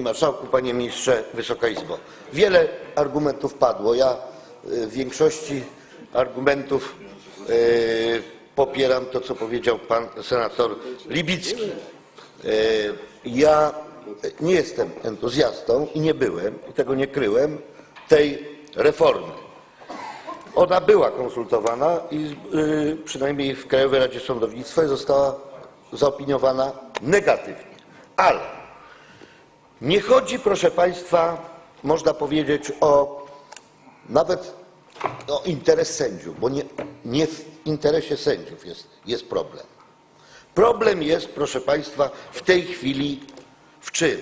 Panie Marszałku, Panie Ministrze, Wysoka Izbo. Wiele argumentów padło. Ja y, w większości argumentów y, popieram to, co powiedział Pan Senator Libicki. Y, Ja nie jestem entuzjastą i nie byłem, i tego nie kryłem, tej reformy. Ona była konsultowana i przynajmniej w Krajowej Radzie Sądownictwa została zaopiniowana negatywnie. Ale nie chodzi, proszę Państwa, można powiedzieć o nawet o interes sędziów, bo nie, nie w interesie sędziów jest, jest problem. Problem jest, proszę Państwa, w tej chwili w czym?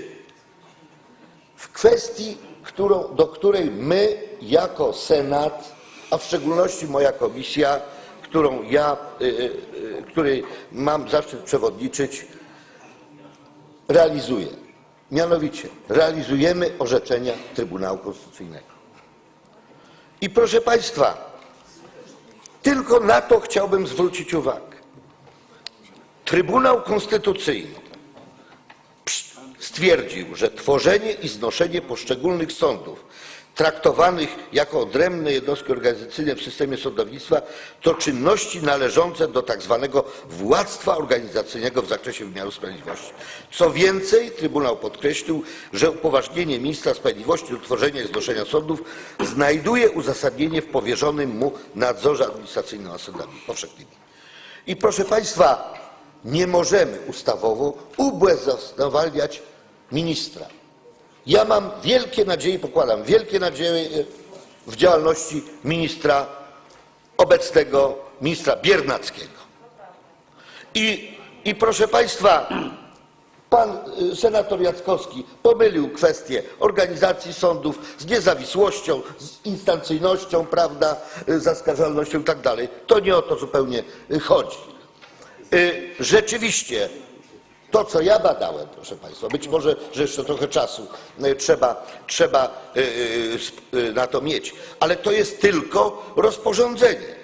W kwestii, którą, do której my jako Senat, a w szczególności moja komisja, którą ja, y, y, y, której mam zaszczyt przewodniczyć, realizuje. Mianowicie realizujemy orzeczenia Trybunału Konstytucyjnego. I proszę Państwa, tylko na to chciałbym zwrócić uwagę. Trybunał Konstytucyjny stwierdził, że tworzenie i znoszenie poszczególnych sądów traktowanych jako odrębne jednostki organizacyjne w systemie sądownictwa to czynności należące do tak zwanego władztwa organizacyjnego w zakresie wymiaru sprawiedliwości. Co więcej, Trybunał podkreślił, że upoważnienie ministra sprawiedliwości do tworzenia i znoszenia sądów znajduje uzasadnienie w powierzonym mu nadzorze administracyjnym nad sądami powszechnymi. I proszę Państwa, nie możemy ustawowo ubezwłasnowalniać ministra. Ja mam wielkie nadzieje, pokładam wielkie nadzieje w działalności ministra obecnego, ministra Biernackiego. I, i proszę Państwa, pan y, senator Jackowski pomylił kwestię organizacji sądów z niezawisłością, z instancyjnością, prawda, y, zaskarżalnością i tak dalej. To nie o to zupełnie y, chodzi. Rzeczywiście to, co ja badałem, proszę Państwa, być może, że jeszcze trochę czasu y, trzeba, trzeba sp- y, na to mieć, ale to jest tylko rozporządzenie,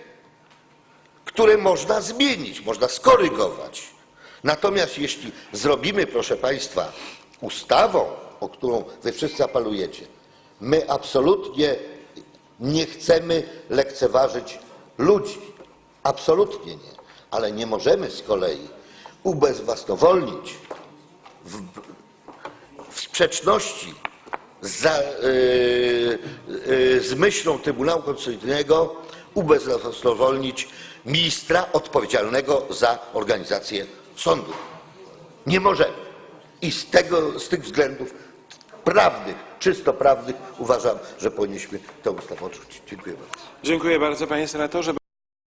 które można zmienić, można skorygować. Natomiast jeśli zrobimy, proszę Państwa, ustawą, o którą Wy wszyscy apelujecie, my absolutnie nie chcemy lekceważyć ludzi. Absolutnie nie. Ale nie możemy z kolei ubezwłasnowolnić w, w sprzeczności za, yy, yy, z myślą Trybunału Konstytucyjnego ubezwłasnowolnić ministra odpowiedzialnego za organizację sądu. Nie możemy. I z, tego, z tych względów prawnych, czysto prawnych uważam, że powinniśmy tę ustawę odrzucić. Dziękuję bardzo. Dziękuję bardzo panie senatorze.